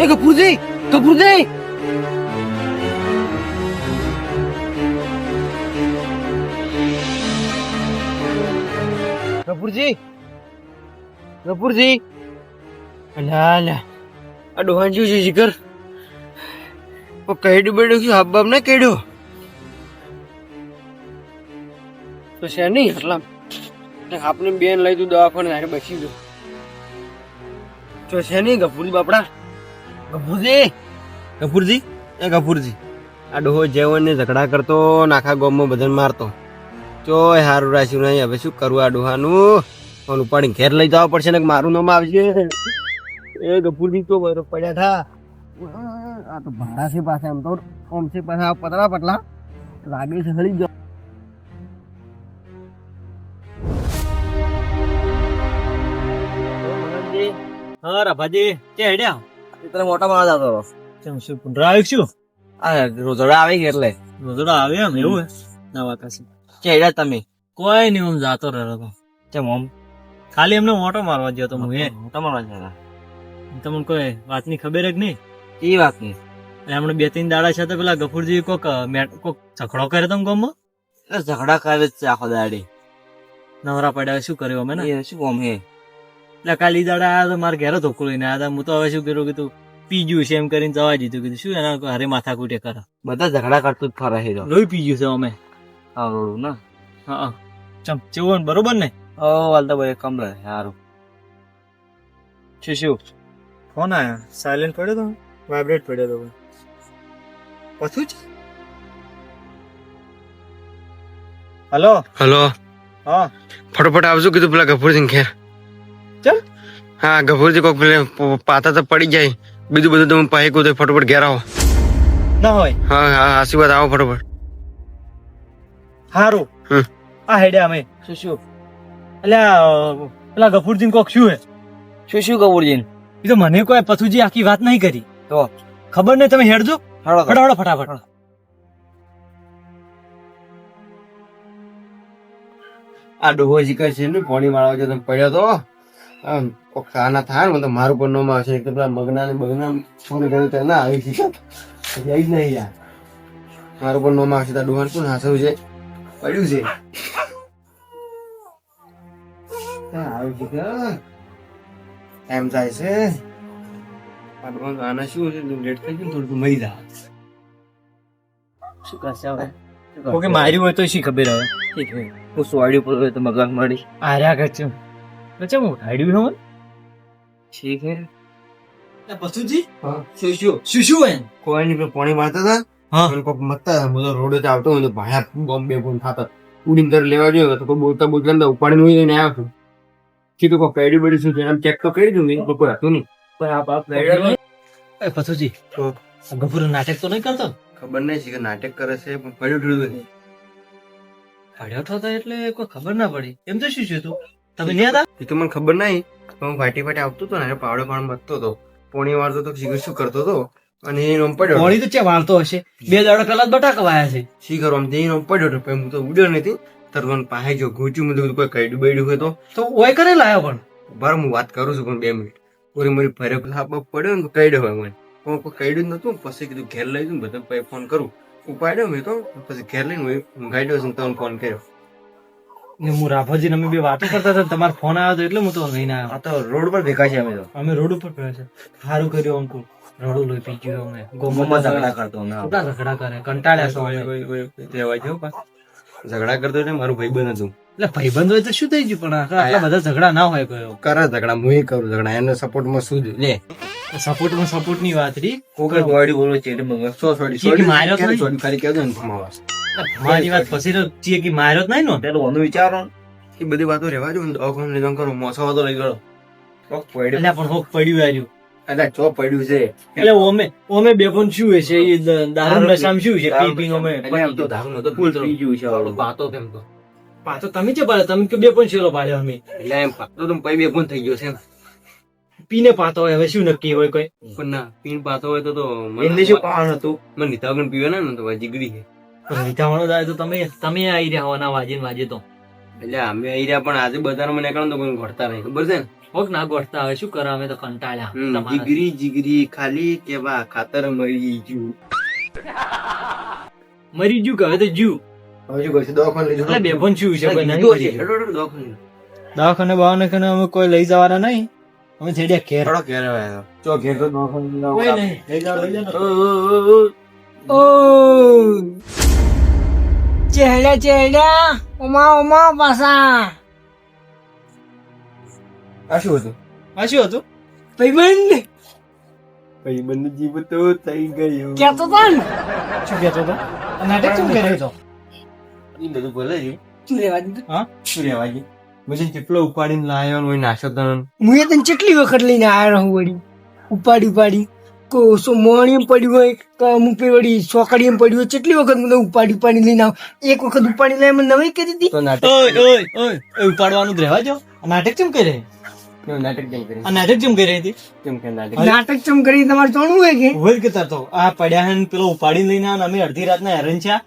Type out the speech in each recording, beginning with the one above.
એ કપૂરજી કપૂરજી કપૂરજી કપૂરજી અલ્યા અલ્યા આ ડોહાન જેવું છે જીગર કહેડું બેડું શું હાબ બાબ ને કેડ્યો તો છે નહીં એટલા આપણે બેન લઈ તું દવાખાને બસી ગયો. તો છે નહીં ગફુરી બાપડા? ગફુરજી ગફુરજી એ ગફુરજી આ ડોહો જેવણ ને ઝઘડા કરતો નાખા ગોમમાં બધાને મારતો. ચોય હારું રાખ્યું નહીં, હવે શું કરવું આ ડોહાનું? ફોન ઉપાડીને ઘેર લઈ જવા પડશે ને મારું નામ આવશે? એ ગફુરજી તો પડ્યા થા. આ તો ભાડા છે પાછા આમ તો. ઓમ છે આ પતલા પતલા. લાગે છે હળી જાવ હા રાભાજી કે હેડ્યા? તને મોટા માણસ આવતો કેમ શું? પુનરા આવ્યું શું? આ રોજડા આવી ગયા એટલે? રોજડા આવે એમ એવું નવા ના વાત હશે કે હેડ્યા તમે? કોઈ નહીં હું જાતો રહ્યો હતો કેમ આમ? ખાલી એમને મોટો મારવા ગયો તો હું એ મોટો મારવા હતા તમને કોઈ વાતની ખબર જ નહીં? એ વાત નહીં. હમણાં બે ત્રણ દાડા છે તો પેલા ગફુરજી કોક કોક ઝઘડો કર્યો તમે ગમો એટલે ઝઘડા કરે છે આખો દાડી. નવરા પડ્યા શું કર્યું અમે ને? શું ગમે હે? કાલે દાડા આયા તો મારે ઘેર ધોકો લઈને આયા હતા હું તો હવે શું કર્યું કીધું? પી ગયું છે એમ કરીને જવા દીધું કીધું. શું એના હારે માથા કૂટે કરે? બધા ઝઘડા કરતું જ ફરે છે લોહી પી ગયું છે અમે. હા રોડું ના. હા હા. ચમ ચેવું બરોબર ને? ઓ વાલતા ભાઈ કમરે સારું શું શું? ફોન આયા? સાયલેન્ટ પડ્યો તો? વાઇબ્રેટ પડ્યો તો પછી જ હલો હલો હા. ફટાફટ આવજો કીધું પેલા ગફુરજી ઘેર. ચમ હા ગફુરજી કોક પેલે પાતા તો પડી જાય. બીજું બધું તમે પાહે કહું તો ફટોફટ ઘેર આવો. ના હોય. હા હા આશીર્વાદ આવો ફટોફટ. હારું. આ હેડે અમે. શું શું? એટલે પેલા ગફુરજીન કોક શું હે? શું શું ગફુરજીન? એ તો મને કોઈ પથુજી આખી વાત નહીં કરી. તો? ખબર નહીં તમે હેડજો. હળો ફટાફટ. ફટાફટ આ ડોહો શીખે છે ને પોણી મારવા જો તમે પડ્યો તો. કોક ખાના થાય ને તો મારું પણ નોમાં આવશે એક તો પેલા મગના ને બગના ફોન કર્યો તો ના આવી શકે જઈ જ નહીં યાર મારું પણ નોમાં આવશે ત્યાં ડોહાન શું હાસવું છે? પડ્યું છે. આવી શીખે એમ થાય છે. આના શું છે? લેટ થઈ ગયું થોડું મરી જા. શું કરશે હવે? ઓકે માર્યું હોય તો શી ખબર હવે? ઠીક હું સોડ્યું પર હોય તો મગન મળી આર્યા ગચ્યું અચ્છા मैं उठाई હે हूँ ठीक है। શું શું? હે કોઈ નહીં પાણી મારતા હતા. હા. અને કોક મતતા હતા. હું તો રોડે થી આવતો હું ભાયા બોમ્બે ફોન થતા ઉડીને તર લેવા ગયો તો કોઈ બોલતા બોલતા ને ઉપાડીને હું લઈને આવ્યો છું કીધું કોઈ કઈડી બેડી શું છે? એમ ચેક તો કરી દઉં. મેં કોઈ હતું નહીં. પણ આ બાપ એ આ ગફુર નાટક તો નહીં કરતો? ખબર નહીં છે કે નાટક કરે છે પણ પડ્યું નહીં પડ્યો થતો એટલે કોઈ ખબર ના પડી. એમ તો શું છે તું? તમે નહીં હતા એ તો મને ખબર નહીં હું ફાટી ફાટી આવતો હતો ને પાવડો પાણ મતતો હતો પોણી વાળતો તો શીખર શું કરતો હતો અને એ નોમ પડ્યો પોણી તો ચે વાળતો હશે. બે દાડા પેલા બટાકવાયા છે. શીખર આમ તે નોમ પડ્યો હતો હું તો ઉડ્યો નથી તરવન પાસે જો ઘૂંચ્યું મેં કોઈ કઈડું બેડ્યું હોય તો. તો ઓય કરે લાયો પણ. બરાબર હું વાત કરું છું પણ બે મિનિટ. પૂરી મારી ફરે હા બાપ પડ્યો ને તો કઈડ્યો હોય મને. હું કોઈ કઈડ્યું જ નતું પછી કીધું ઘેર લઈ જઉં બધા ફોન કરું. ઉપાડ્યો મેં તો પછી ઘેર લઈને હું ઊંઘાડ્યો છું તમને ફોન કર્યો. ને હું રાભાજી અમે બે વાતો કરતા હતા તમારો ફોન આવ્યો હતો એટલે હું તો લઈને આવ્યો. આ તો રોડ પર ભેગા છે અમે તો. અમે રોડ ઉપર ભેગા છે સારું કર્યું અંકુ રોડું લઈ પી ગયો અમે. ગોમમાં ઝઘડા કરતો અમે ખોટા ઝઘડા કરે કંટાળ્યા છો અમે. કહેવાય છે ઝઘડા કરતો એટલે મારું ભાઈબંધ હતું. એટલે ભાઈબંધ હોય તો શું થઈ ગયું? પણ આટલા આટલા બધા ઝઘડા ના હોય કયો કરે ઝઘડા હું કરું ઝઘડા. એના સપોર્ટમાં શું લે. સપોર્ટમાં સપોર્ટની વાત રી. કોકર ગોળી બોલો છે એટલે સો સોડી કે માર્યો નહીં? સોડી ખાલી કહેજો ને મારી વાત પછી તો ચીએ કે માર્યો જ નહીં નો? પેલો વાનું વિચારો એ બધી વાતો રહેવા ને દવાખાને લઈ જાઉં કરો મોસો વાતો લઈ ગયો. કોક પડ્યો. એટલે પણ હોક પડ્યું આવ્યું એટલે ચો પડ્યું છે. એટલે ઓમે ઓમે બે પણ શું હશે એ દ- દારૂ નશામાં શું છે? પી પી ઓમે આમ તો દારૂ નતો ફૂલ પી ગયું છે વાળો. પાતો કેમ તો. પાછો તમે છે પાડ્યો તમે કે બે પણ શેરો પાડ્યો અમે? એટલે એમ પાતો તો પೈ બે પણ થઈ ગયો છે પીને પાતો હોય હવે શું નક્કી હોય કોઈ? પણ ના પીને પાતો હોય તો તો મને શું પાણ હતું? મને નીતા વગર પીવે ને તો જીગરી છે. મીઠાવાળો જાય તો તમે તમે આવી રહ્યા હોવાના વાજીન વાજે તો. એટલે અમે આવી રહ્યા પણ આજે બજારમાં નીકળો તો કોઈ ઘટતા નહીં ખબર છે ને? હોક ના ઘટતા હવે શું કરવા અમે તો કંટાળ્યા જીગરી જીગરી ખાલી કેવા ખાતર મરી ગયું. મરી ગયું કે હવે તો જ્યુ હવે શું કરશે? દવાખાને લઈ એટલે બે પણ શું છે? દવાખાને. બવાખાને અમે કોઈ લઈ જવાના નહીં. અમે છેડ્યા ઘેર. ઘેર આવ્યા. ચો, ઘેર તો દવાખાને લઈ જાવ લઈ જાઓ ઓ, ચહેડા ચહેડા. ઓમા ઓમા પાસા. આ શું હતું? આ શું હતું? ભાઈબંધ. ભાઈ બંને જીવ તો થઈ ગયો. કેતો તો ને. શું કહેતો હતો આ નાટક શું કરે તો? એ બધું ભલે છે. તું રેવા હા? શું રહેવા ગયું પછી કેટલો ઉપાડીને લાયો ઓય નાશો તને હું એ તને કેટલી વખત લઈને આવ્યો રહું વળી? ઉપાડી ઉપાડી. કો પડ્યું હોય અમુક પે વળી સોકડીએમ પડ્યું હોય કેટલી વખત મને ઉપાડી ઉપાડી લઈને આવ? એક વખત ઉપાડી લઈને મને નવી કરી દીધી? નાટક ઓય ઓય ઓય ઓય ઉપાડવાનું જ રહેવા જો નાટક કેમ કરે? નાટક કેમ કરી? આ નાટક કેમ કરે હતી કેમ કે નાટક નાટક ચમ કરી તમારે જાણવું હોય કે? હોય કે તો? આ પડ્યા હે ને પેલો ઉપાડી લઈને અમે અડધી રાતના હેરાન છે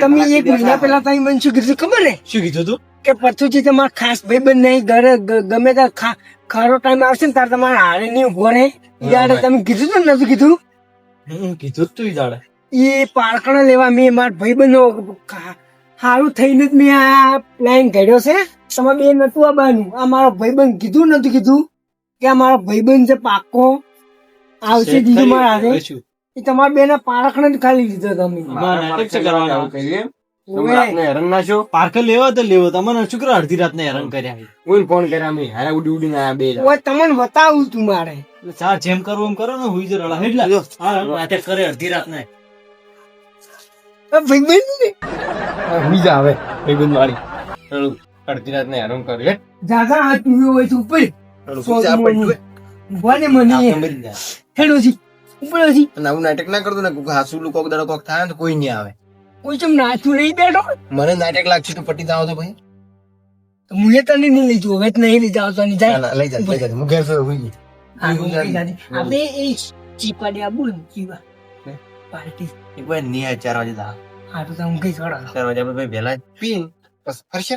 તમે એક મહિના પેલા તારી મને શું કીધું ખબર ને શું કીધું તું? કે પરથુજી તમારા ખાસ ભાઈ બંધ નહીં ઘરે ગમે ત્યાં ખા- ખારો ટાઈમ આવશે ને તારે તમારે હારે નહીં ઊભો રહે. ઈદાડે તમે કીધું તું ને નતું કીધું? હમ, કીધું તું ઈદાડે એ પારકણ લેવા મેં મારા ભાઈબંધો સારું થઈને જ મેં આ પ્લાન કર્યો છે. તમારે બે નતું આ બાનું આ મારો ભાઈબંધ કીધું નતું કીધું કે આ મારો ભાઈબંધ છે પાકો આવશે દીધું મારા શું? એ તમારા બે ના પારકણ જ ખાલી લીધો તમે. નાટક છે કરવાનું. આવું કરીએ પાર્કર લેવો તો લેવો. તમને શું અડધી રાત ને હેરાન કર્યા કોઈ ફોન કર્યા મેં. હારા ઉડી ઉડીને આયા બે ઓય તમને બતાવું તું મારે. એટલે ચાર જેમ કરવું એમ કરો ને હુઈ જ રડા. હા નાટક કરે અડધી રાત ને ને બીજા આવે ભાઈબંધ વાળી અડધી રાત ને હેરાન કરે જાગા હાથ પીવ્યો હોય તો ઉપર બોલે મને- મરી હેડો છી ઉપર નાટક ના કરતો ને કોક હાસુ કોક દડો કોક થાય ને તો કોઈ નહીં આવે. કોઈ ચમ નાચું લઈ બેઠો? મને નાટક લાગશે તો પટી જાવ તો ભાઈ. મુએ તને નહીં લઈ જવું હવે તો નહીં લઈ જાવ તો નહીં જાય. લઈ જા લઈ જા હું ઘેર ફેર હોઈ જાતી. આપણે એ ચીપાડી આબુ ને ચીપા પાર્ટી. એક વાર નહીં ચાર વાગે દા હા. તો હું કઈ છોડા ચાર વાગે આપણે ભાઈ વહેલા પીન બસ ફરશે.